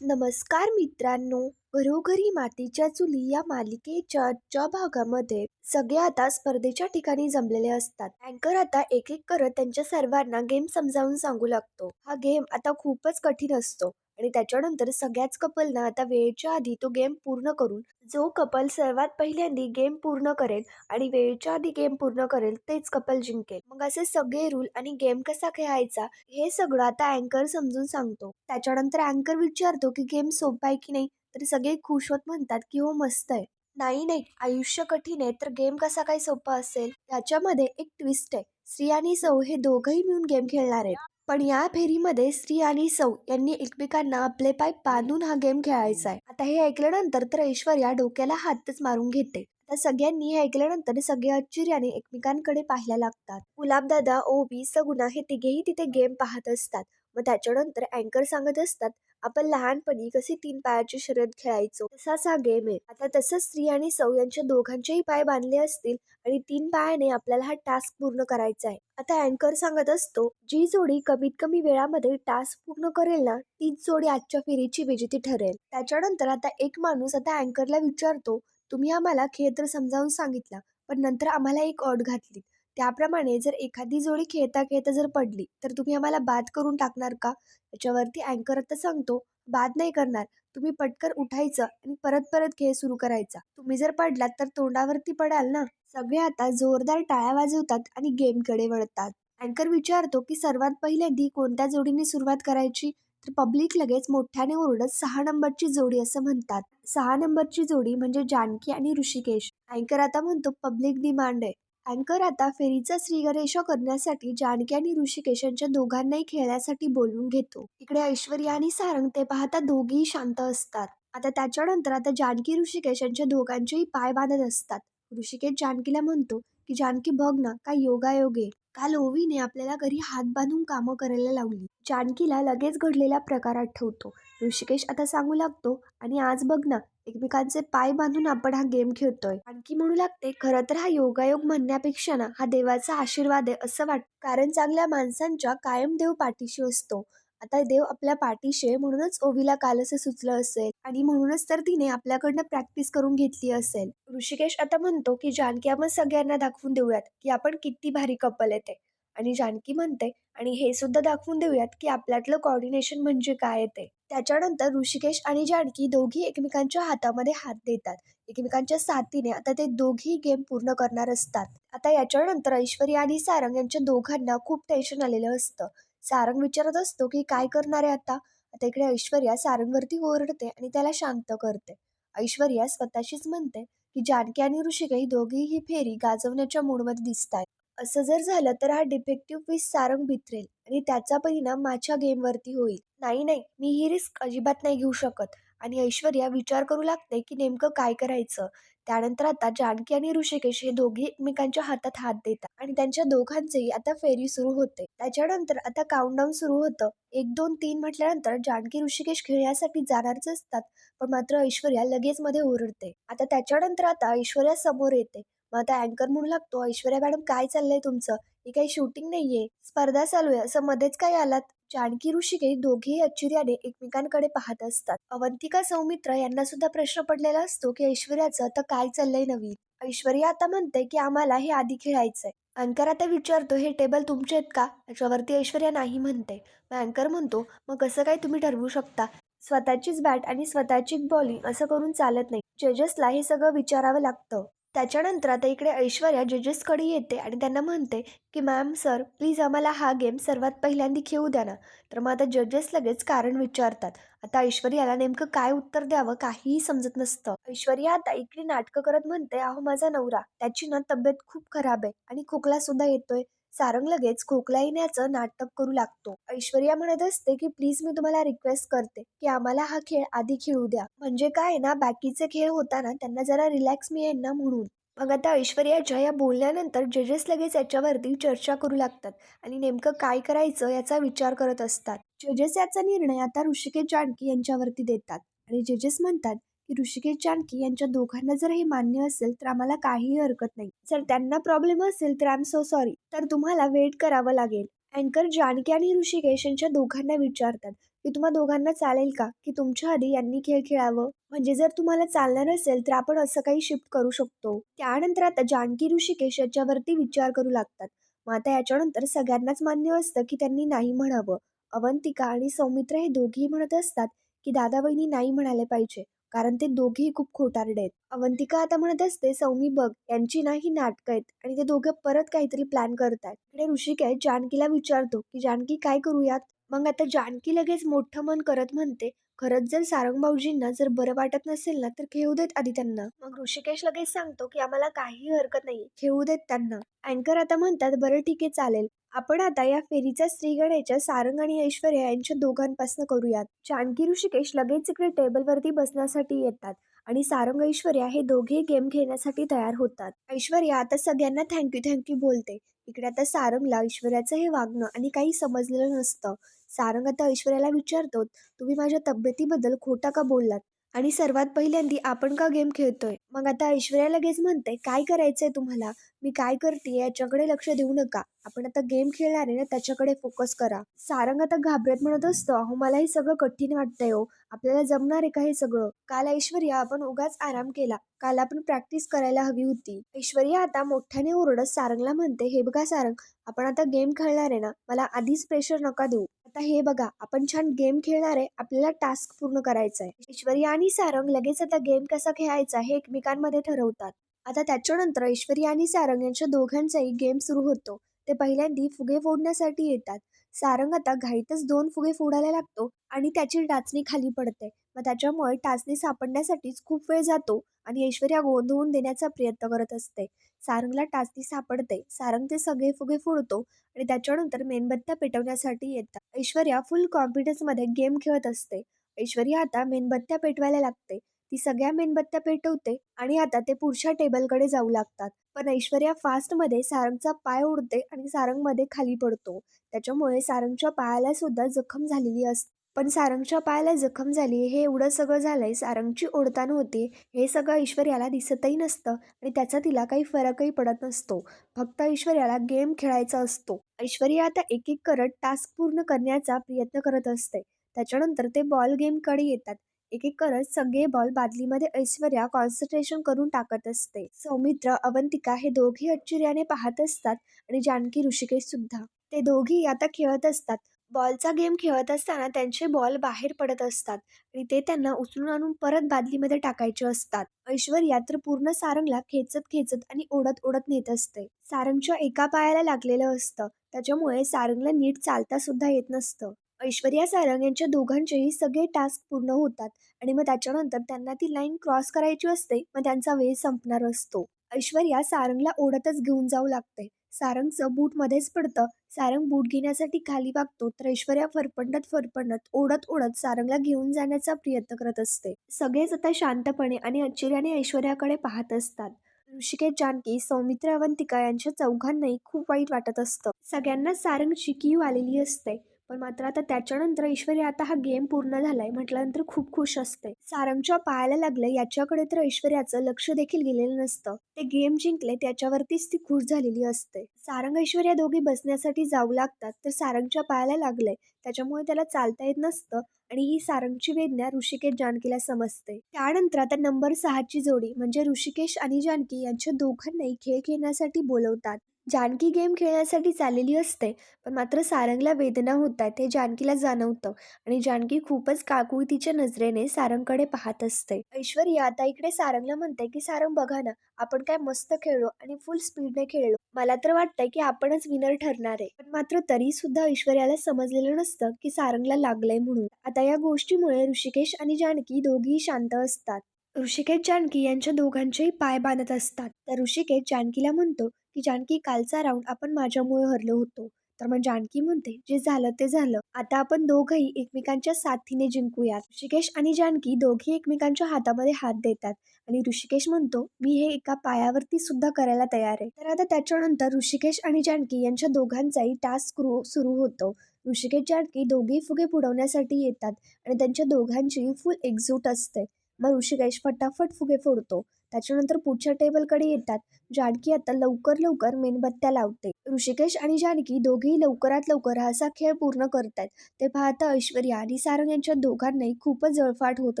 नमस्कार मित्रांनो घरोघरी मातीच्या चुली या मालिकेच्या च्या भागामध्ये सगळे आता स्पर्धेच्या ठिकाणी जमलेले असतात. अँकर आता एक एक करत त्यांच्या सर्वांना गेम समजावून सांगू लागतो. हा गेम आता खूपच कठीण असतो. आणि त्याच्यानंतर सगळ्याच कपलना आता वेळेच्या आधी तो गेम पूर्ण करून जो कपल सर्वात पहिल्यांदी गेम पूर्ण करेल आणि वेळेच्या आधी गेम पूर्ण करेल तेच कपल जिंकेल. मग असे सगळे रूल आणि गेम कसा खेळायचा हे सगळं आता अँकर समजून सांगतो. त्याच्यानंतर अँकर विचारतो की गेम सोपा आहे की नाही? तर सगळे खुश होत म्हणतात की हो मस्त आहे. नाही नाही आयुष्य कठीण आहे तर गेम कसा काय सोपा असेल? याच्यामध्ये एक ट्विस्ट आहे. स्त्री आणि सौ हे दोघंही मिळून गेम खेळणार आहेत. पण या फेरीमध्ये स्त्री आणि सौ यांनी एकमेकांना आपले पाय बांधून हा गेम खेळायचा आहे. आता हे ऐकल्यानंतर तर ऐश्वर्या डोक्याला हातच मारून घेते. आता सगळ्यांनी हे ऐकल्यानंतर सगळे आश्चर्याने एकमेकांकडे पाहायला लागतात. गुलाबदादा ओबी सगुणा हे तिघेही तिथे गेम पाहत असतात. मग त्याच्यानंतर अँकर सांगत असतात आपण लहानपणी कसे तीन पायाची शर्यत खेळायचो तसाच हा गेम आहे. आता तसंच स्त्री आणि सौ यांच्या दोघांचेही पाय बांधले असतील आणि तीन पायाने आपल्याला हा टास्क पूर्ण करायचा आहे. आता अँकर सांगत असतो जी जोडी कमीत कमी वेळामध्ये टास्क पूर्ण करेल ना तीच जोडी आजच्या फेरीची विजेती ठरेल. त्याच्यानंतर आता एक माणूस आता अँकरला विचारतो तुम्ही आम्हाला खेळ तर समजावून सांगितला पण नंतर आम्हाला एक ऑट घातली. त्याप्रमाणे जर एखादी जोडी खेळता खेळता जर पडली तर तुम्ही आम्हाला बाद करून टाकणार का? याच्यावरती अँकर आता सांगतो बाद नाही करणार. तुम्ही पटकन उठायचं आणि परत परत खेळ सुरू करायचा. तुम्ही जर पडलात तर तोंडावरती पडाल ना? सगळे आता जोरदार टाळ्या वाजवतात आणि गेमकडे वळतात. अँकर विचारतो की सर्वात पहिल्यांदी कोणत्या जोडीने सुरुवात करायची? तर पब्लिक लगेच मोठ्याने ओरडत सहा नंबरची जोडी असं म्हणतात. सहा नंबरची जोडी म्हणजे जानकी आणि ऋषिकेश. अँकर आता म्हणतो पब्लिक डिमांड आहे. अँकर आता फेरीचा श्रीगणेश करण्यासाठी जानकी आणि ऋषिकेश यांच्या दोघांनाही खेळण्यासाठी बोलवून घेतो. इकडे ऐश्वर्या आणि सारंग ते पाहता दोघेही शांत असतात. आता त्याच्यानंतर आता जानकी ऋषिकेश यांच्या दोघांचेही पाय बांधत असतात. ऋषिकेश जानकीला म्हणतो की जानकी बघ ना काय योगायोगे काल ओवीने आपल्याला घरी हात बांधून कामं करायला लावली. जानकीला लगेच घडलेला प्रकार आठवतो. ऋषिकेश आता सांगू लागतो आणि आज बघ ना एकमेकांचे पाय बांधून आपण हा गेम खेळतोय. आणखी म्हणू लागते खरं तर हा योगायोग म्हणण्यापेक्षा ना हा देवाचा आशीर्वाद आहे असं वाटतं कारण चांगल्या माणसांच्या कायम देव पाठीशी असतो. आता देव आपल्या पाठीशी आहे म्हणूनच ओवीला काल असं सुचलं असेल आणि म्हणूनच तर तिने आपल्याकडनं प्रॅक्टिस करून घेतली असेल. ऋषिकेश आता म्हणतो की जानकी आपण सगळ्यांना दाखवून देऊयात की आपण किती भारी कपल येते आणि जानकी म्हणते आणि हे सुद्धा दाखवून देऊयात की आपल्यातलं कॉर्डिनेशन म्हणजे काय ते. त्याच्यानंतर ऋषिकेश आणि जानकी दोघी एकमेकांच्या हातामध्ये हात देतात. एकमेकांच्या साथीने आता ते दोघी गेम पूर्ण करणार असतात. आता याच्यानंतर ऐश्वर्या आणि सारंग यांच्या दोघांना खूप टेन्शन आलेलं असतं. सारंग विचारत असतो की काय करणार आहे आता? आता इकडे ऐश्वर्या सारंगवरती ओरडते आणि त्याला शांत करते. ऐश्वर्या स्वतःशीच म्हणते की जानकी आणि ऋषिकेश दोघीही ही फेरी गाजवण्याच्या मूडमध्ये दिसत असं जर झालं तर हा डिफेक्टिव्ह पीस सारंग भित्रेल आणि त्याचा परिणाम माझ्या गेमवरती होईल. नाही नाही मी ही रिस्क अजिबात नाही घेऊ शकत आणि ऐश्वर्या विचार करू लागते की नेमकं काय करायचं? त्यानंतर आता जानकी आणि ऋषिकेश हे दोघे एकमेकांच्या हातात हात देतात आणि त्यांच्या दोघांचेही आता फेरी सुरू होते. त्याच्यानंतर आता काउंटडाऊन सुरू होतं. एक दोन तीन म्हटल्यानंतर जानकी ऋषिकेश खेळण्यासाठी जाणारच असतात पण मात्र ऐश्वर्या लगेच मध्ये ओरडते. आता त्याच्यानंतर आता ऐश्वर्या समोर येते. मग आता अँकर म्हणू लागतो ऐश्वर्या मॅडम काय चाललंय तुमचं? ही काही शूटिंग नाहीये. स्पर्धा चालू आहे. असं मध्येच काय आलात? जानकी ऋषिके दोघेही आश्चर्याने एकमेकांकडे पाहत असतात. अवंतिका सौमित्र यांना सुद्धा प्रश्न पडलेला असतो की ऐश्वर्याचं आता काय चाललंय नवीन? ऐश्वर्या आता म्हणते की आम्हाला हे आधी खेळायचंय. अँकर आता विचारतो हे टेबल तुमचे आहेत का? याच्यावरती ऐश्वर्या नाही म्हणते. मग अँकर म्हणतो मग कसं काय तुम्ही ठरवू शकता? स्वतःचीच बॅट आणि स्वतःची बॉलिंग असं करून चालत नाही. जजेसला हे सगळं विचारावं लागतं. त्याच्यानंतर आता इकडे ऐश्वर्या जजेसकडे येते आणि त्यांना म्हणते की मॅम सर प्लीज आम्हाला हा गेम सर्वात पहिल्यांदी खेळू द्या ना. तर मग आता जजेस लगेच कारण विचारतात. आता ऐश्वर्याला नेमकं काय उत्तर द्यावं काहीही समजत नसतं. ऐश्वर्या आता इकडे नाटकं करत म्हणते अहो माझा नवरा त्याची ना तब्येत खूप खराब आहे आणि खोकला सुद्धा येतोय. सारंग लगेच खोकला येण्याचं नाटक करू लागतो. ऐश्वर्या म्हणत असते की प्लीज मी तुम्हाला रिक्वेस्ट करते की आम्हाला हा खेळ आधी खेळू द्या. म्हणजे काय ना बाकीचे खेळ होताना त्यांना जरा रिलॅक्स मिळेल ना म्हणून. मग आता ऐश्वर्याच्या या बोलल्यानंतर जजेस लगेच याच्यावरती चर्चा करू लागतात आणि नेमकं काय करायचं याचा विचार करत असतात. जजेस याचा निर्णय आता ऋषिकेश जानकी यांच्यावरती देतात आणि जजेस म्हणतात की ऋषिकेश जानकी यांच्या दोघांना जर हे मान्य असेल तर आम्हाला काहीही हरकत नाही. जर त्यांना प्रॉब्लेम असेल तर आय एम सो सॉरी तर तुम्हाला वेट करावं लागेल. अँकर जानकी आणि ऋषिकेश यांच्या दोघांना विचारतात की तुम्हा दोघांना चालेल का? की तुमच्या आधी यांनी खेळ खेळावं? म्हणजे जर तुम्हाला चालणार असेल तर आपण असं काही शिफ्ट करू शकतो. त्यानंतर आता जानकी ऋषिकेश याच्यावरती विचार करू लागतात. मग आता याच्यानंतर सगळ्यांनाच मान्य असतं की त्यांनी नाही म्हणावं. अवंतिका आणि सौमित्र हे दोघेही म्हणत असतात की दादा बहिणी नाही म्हणाले पाहिजे. कारण ते दोघेही खूप खोटारडे आहेत. अवंतिका आता म्हणत असते सौमी बघ यांची ना ही नाटकं आहेत आणि ते दोघं परत काहीतरी प्लॅन करतात इकडे ऋषिकेश जानकीला विचारतो की जानकी काय करूयात? मग आता जानकी लगेच मोठं मन करत म्हणते खरंच जर सारंग भाऊजींना जर बरं वाटत नसेल ना तर खेळू देत आधी त्यांना. मग ऋषिकेश लगेच सांगतो की आम्हाला काही हरकत नाही खेळू देत त्यांना. अँकर आता म्हणतात बरं ठीक आहे चालेल. आपण आता या फेरीचा श्रीगणेच्या सारंग आणि ऐश्वर्या यांच्या दोघांपासून करूयात. जानकी ऋषिकेश लगेच इकडे टेबलवरती बसण्यासाठी येतात आणि सारंग ऐश्वर्या हे दोघे गेम खेळण्यासाठी तयार होतात. ऐश्वर्या आता सगळ्यांना थँक्यू थँक्यू बोलते. इकडे आता सारंगला ऐश्वर्याचं हे वागणं आणि काही समजलेलं नसतं. सारंग आता ऐश्वर्याला विचारतो तुम्ही माझ्या तब्येतीबद्दल खोटा का बोललात? आणि सर्वात पहिल्यांदी आपण का गेम खेळतोय? मग आता ऐश्वर्या लगेच म्हणते काय करायचंय तुम्हाला? मी काय करते याच्याकडे लक्ष देऊ नका. आपण आता गेम खेळणार आहे ना त्याच्याकडे फोकस करा. सारंग आता घाबरत म्हणत असतो अहो मला हे सगळं कठीण वाटतंय हो. आपल्याला जमणार आहे का हे सगळं? काल ऐश्वर्या आपण उगाच आराम केला. काल आपण प्रॅक्टिस करायला हवी होती. ऐश्वर्या आता मोठ्याने ओरडत सारंगला म्हणते हे बघा सारंग आपण आता गेम खेळणार आहे ना मला आधीच प्रेशर नका देऊ. आता हे बघा आपण छान गेम खेळणार आहे आपल्याला टास्क पूर्ण करायचा आहे. ऐश्वर्या आणि सारंग लगेच आता गेम कसा खेळायचा हे एकमेकांमध्ये ठरवतात. आता त्याच्यानंतर ऐश्वर्या आणि सारंग यांच्या दोघांचाही गेम सुरू होतो. ते पहिल्यांदी फुगे फोडण्यासाठी येतात. सारंग आता घाईतच दोन फुगे फोडायला लागतो आणि त्याची टाचणी खाली पडते. मग त्याच्यामुळे टाचणी सापडण्यासाठीच खूप वेळ जातो आणि ऐश्वर्या गोंधळून देण्याचा प्रयत्न करत असते. सारंगला टाचणी सापडते. सारंग ते सगळे फुगे फोडतो आणि त्याच्यानंतर मेणबत्त्या पेटवण्यासाठी येतात. ऐश्वर्या फुल कॉन्फिडन्समध्ये गेम खेळत असते. ऐश्वर्या आता मेणबत्त्या पेटवायला लागते. ती सगळ्या मेणबत्त्या पेटवते आणि आता ते पुढच्या टेबलकडे जाऊ लागतात. पण ऐश्वर्या फास्टमध्ये सारंगचा पाय उडते आणि सारंगमध्ये खाली पडतो. त्याच्यामुळे सारंगच्या पायाला सुद्धा जखम झालेली असते पण सारंगच्या पायाला जखम झाली हे एवढं सगळं झालंय सारंगची ओढताना होती हे सगळं ऐश्वर्याला दिसतही नसतं आणि त्याचा तिला काही फरकही पडत नसतो. फक्त ऐश्वर्याला गेम खेळायचा असतो. ऐश्वर्या आता एक एक करत टास्क पूर्ण करण्याचा प्रयत्न करत असते. त्याच्यानंतर ते बॉल गेमकडे येतात. एक एक करत सगळे बॉल बादलीमध्ये ऐश्वर्या कॉन्सन्ट्रेशन करून टाकत असते. सौमित्र अवंतिका हे दोघे आश्चर्याने पाहत असतात आणि जानकी ऋषिकेश सुद्धा. ते दोघी आता खेळत असतात. बॉलचा गेम खेळत असताना त्यांचे बॉल बाहेर पडत असतात आणि ते त्यांना उचलून आणून परत बादलीमध्ये टाकायचे असतात. ऐश्वर्या तर पूर्ण सारंगला खेचत खेचत आणि ओढत ओढत नेत असते. सारंगच्या एका पायाला लागलेलं असतं. त्याच्यामुळे सारंगला नीट चालता सुद्धा येत नसतं. ऐश्वर्या सारंग यांच्या दोघांचेही सगळे टास्क पूर्ण होतात आणि मग त्याच्यानंतर त्यांना ती लाईन क्रॉस करायची असते मग त्यांचा वेळ संपणार असतो. ऐश्वर्या सारंगला ओढतच घेऊन जाऊ लागते. सारंगचं बूट मध्येच पडतं. सारंग बूट घेण्यासाठी खाली वागतो तर ऐश्वर्या फरफंडत फरफंडत ओढत ओढत सारंगला घेऊन जाण्याचा प्रयत्न करत असते. सगळेच आता शांतपणे आणि आश्चर्याने ऐश्वर्याकडे पाहत असतात. ऋषिकेश जानकी सौमित्र अवंतिका यांच्या चौघांनाही खूप वाईट वाटत असतं. सगळ्यांना सारंगची कीव आलेली असते. पण मात्र आता त्याच्यानंतर ऐश्वर्या आता हा गेम पूर्ण झालाय म्हटल्यानंतर खूप खुश असते. सारंगच्या पायाला लागलं याच्याकडे तर ऐश्वर्याचं लक्ष देखील गेलेलं नसतं. ते गेम जिंकले त्याच्यावरतीच ती खुश झालेली असते. सारंग ऐश्वर्या दोघी बसण्यासाठी जाऊ लागतात तर सारंगच्या पायाला लागलंय. त्याच्यामुळे त्याला चालता येत नसतं आणि ही सारंगची वेदना ऋषिकेश जानकीला समजते. त्यानंतर आता नंबर सहाची जोडी म्हणजे ऋषिकेश आणि जानकी यांच्या दोघांनाही खेळ खेळण्यासाठी बोलवतात. जानकी गेम खेळण्यासाठी चाललेली असते पण मात्र सारंगला वेदना होत आहेत हे जानकीला जाणवतं आणि जानकी खूपच काकुळतीच्या नजरेने सारंगकडे पाहत असते. ऐश्वर्या आता इकडे सारंगला म्हणते की सारंग बघा ना आपण काय मस्त खेळलो आणि फुल स्पीडने खेळलो. मला तर वाटतंय की आपणच विनर ठरणार आहे. पण मात्र तरी सुद्धा ऐश्वर्याला समजलेलं नसतं की सारंगला लागलंय म्हणून. आता या गोष्टीमुळे ऋषिकेश आणि जानकी दोघीही शांत असतात. ऋषिकेश जानकी यांच्या दोघांचेही पाय बांधत असतात. तर ऋषिकेश जानकीला म्हणतो की जानकी कालचा राऊंड आपण माझ्यामुळे हरलो होतो. तर मग जानकी म्हणते जे झालं ते झालं. आता आपण दोघंही एकमेकांच्या साथीने जिंकूयात. ऋषिकेश आणि जानकी दोघे एकमेकांच्या हातामध्ये हात देतात आणि ऋषिकेश म्हणतो मी हे एका पायावरती सुद्धा करायला तयार आहे. तर आता त्याच्यानंतर ऋषिकेश आणि जानकी यांच्या दोघांचाही टास्क सुरू होतो. ऋषिकेश जानकी दोघेही फुगे फुडवण्यासाठी येतात आणि त्यांच्या दोघांची फुल एक्झूट असते. मग ऋषिकेश फटाफट फुगे फोडतो. त्याच्यानंतर पुढच्या टेबलकडे येतात. जानकी आता लवकर लवकर मेणबत्त्या लावते. ऋषिकेश आणि जानकी दोघेही लवकरात लवकर हा असा खेळ पूर्ण करतात. ते पाहता ऐश्वर्या आणि सारंग यांच्या दोघांनाही खूपच जळफाट होत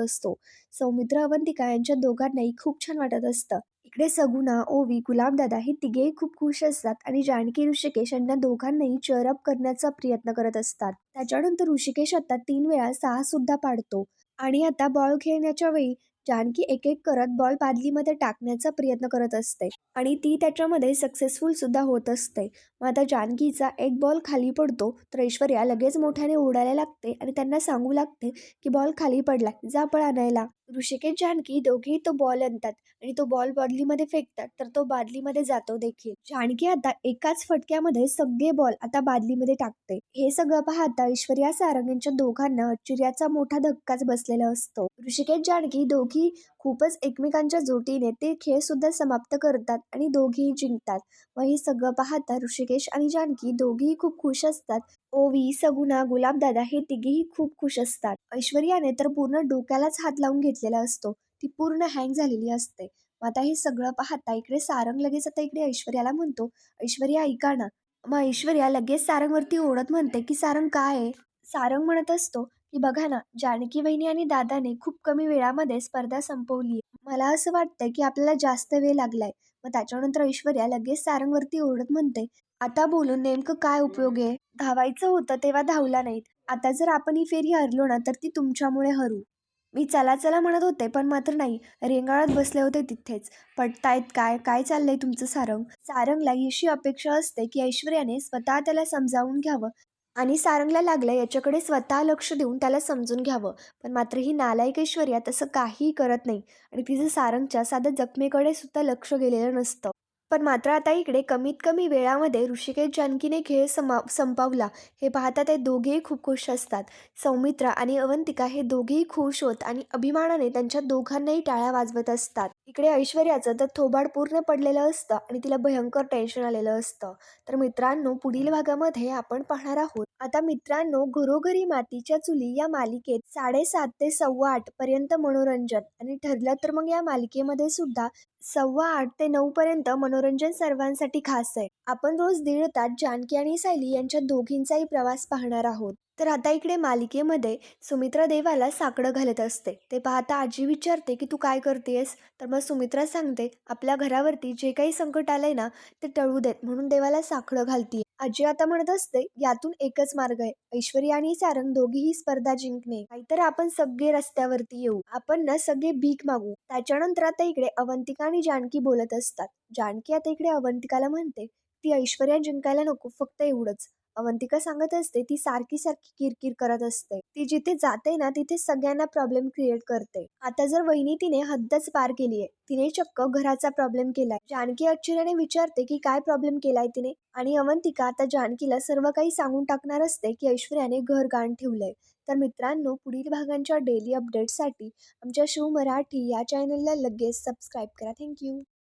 असतो. सौमित्र अवंतिका यांच्या दोघांनाही खूप छान वाटत असतं. इकडे सगुणा ओवी गुलाबदादा हे तिघेही खूप खुश असतात आणि जानकी ऋषिकेश यांना दोघांनाही चेअरअप करण्याचा प्रयत्न करत असतात. त्याच्यानंतर ऋषिकेश आता तीन वेळा सहा सुद्धा पाडतो. आणि आता बॉल खेळण्याच्या वेळी जानकी एक एक करत बॉल बादलीमध्ये टाकण्याचा प्रयत्न करत असते. आणि ती त्याच्यामध्ये सक्सेसफुल सुद्धा होत असते. मग आता जानकीचा एक बॉल खाली पडतो तर ऐश्वर्या लगेच मोठ्याने ओढायला लागते आणि त्यांना सांगू लागते की बॉल खाली पडला जा पळ आणायला. ऋषिकेश जानकी दोघेही तो बॉल आणतात आणि तो बॉल बादलीमध्ये फेकतात तर तो बादलीमध्ये जातो देखील. जानकी आता एकाच फटक्यामध्ये सगळे बॉल आता बादलीमध्ये टाकते. हे सगळं पाहता ऐश्वर्या सारंग यांच्या दोघांना आश्चर्याचा मोठा धक्काच बसलेला असतो. ऋषिकेश जानकी दोघी खूपच एकमेकांच्या जोटीने ते खेळ सुद्धा समाप्त करतात आणि दोघेही जिंकतात. व हे सगळं पाहता ऋषिकेश आणि जानकी दोघेही खूप खुश असतात. ओवी सगुणा गुलाबदादा हे तिघेही खूप खुश असतात. ऐश्वर्याने तर पूर्ण डोक्यालाच हात लावून घेतलेला असतो. ती पूर्ण हँग झालेली असते. मग आता हे सगळं पाहता इकडे सारंग लगेच आता इकडे ऐश्वर्याला म्हणतो ऐश्वर्या ऐका ना. मग ऐश्वर्या लगेच सारंगवरती ओढत म्हणते की सारंग काय आहे? सारंग म्हणत असतो की बघा ना जानकी वहिनी आणि दादाने खूप कमी वेळामध्ये स्पर्धा संपवली मला असं वाटतंय की आपल्याला जास्त वेळ लागलाय. मग त्याच्यानंतर ऐश्वर्या लगेच सारंगवरती ओढत म्हणते आता बोलून नेमकं काय उपयोग आहे? धावायचं होतं तेव्हा धावला नाहीत. आता जर आपण ही फेरी हरलो ना तर ती तुमच्यामुळे हरू. मी चला चला म्हणत होते पण मात्र नाही. रेंगाळत बसले होते तिथेच. पटतायत काय? काय चाललंय तुमचं सारंग? सारंगला अशी अपेक्षा असते की ऐश्वर्याने स्वतः त्याला समजावून घ्यावं. आणि सारंगला लागलं याच्याकडे स्वतः लक्ष देऊन त्याला समजून घ्यावं. पण मात्र ही नालायक ऐश्वर्या तसं काहीही करत नाही आणि तिचं सारंगच्या साध्या जखमेकडे सुद्धा लक्ष गेलेलं नसतं. पण मात्र आता इकडे कमीत कमी वेळामध्ये ऋषिकेश जानकीने खेळ समा संपवला. हे पाहता ते दोघेही खूप खुश असतात. सौमित्रा आणि अवंतिका हे दोघेही खुश होत आणि अभिमानाने त्यांच्या दोघांनाही टाळ्या वाजवत असतात. इकडे ऐश्वर्याचं तर थोबाड पूर्ण पडलेलं असतं आणि तिला भयंकर टेन्शन आलेलं असतं. तर मित्रांनो पुढील भागामध्ये आपण पाहणार आहोत. आता मित्रांनो घरोघरी मातीच्या चुली या मालिकेत साडेसात ते सव्वा आठ पर्यंत मनोरंजन आणि ठरलं तर मग या मालिकेमध्ये सुद्धा सव्वा आठ ते नऊ पर्यंत मनोरंजन सर्वांसाठी खास आहे. आपण रोज दीड तास जानकी आणि सायली यांच्या दोघींचाही प्रवास पाहणार आहोत. तर आता इकडे मालिकेमध्ये सुमित्रा देवाला साकडं घालत असते. ते पाहता आजी विचारते की तू काय करतेस तर मग सुमित्रा सांगते आपल्या घरावरती जे काही संकट आलंय ना ते टळू देत. म्हणून देवाला साकडं घालते आजी आता म्हणत असते यातून एकच मार्ग आहे. ऐश्वर्या आणि सारंग दोघीही स्पर्धा जिंकणे. नाहीतर आपण सगळे रस्त्यावरती येऊ. आपण ना सगळे भीक मागू. त्याच्यानंतर आता इकडे अवंतिका आणि जानकी बोलत असतात. जानकी आता इकडे अवंतिकाला म्हणते ती ऐश्वर्या जिंकायला नको. फक्त एवढंच. अवंतिका सांगत असते ती सारखी सारखी किरकिर करत असते. ती जिथे जाते ना तिथे सगळ्यांना प्रॉब्लेम क्रिएट करते. आता जर वहिनी तिने हद्दच पार केली आहे तिने चक्क घराचा प्रॉब्लेम केलाय. जानकी आश्चर्याने विचारते की काय प्रॉब्लेम केलाय तिने? आणि अवंतिका आता जानकीला सर्व काही सांगून टाकणार असते की ऐश्वर्याने घर गाण ठेवलंय. तर मित्रांनो पुढील भागांच्या डेली अपडेटसाठी आमच्या शिव मराठी या चॅनलला लगेच सबस्क्राईब करा. थँक्यू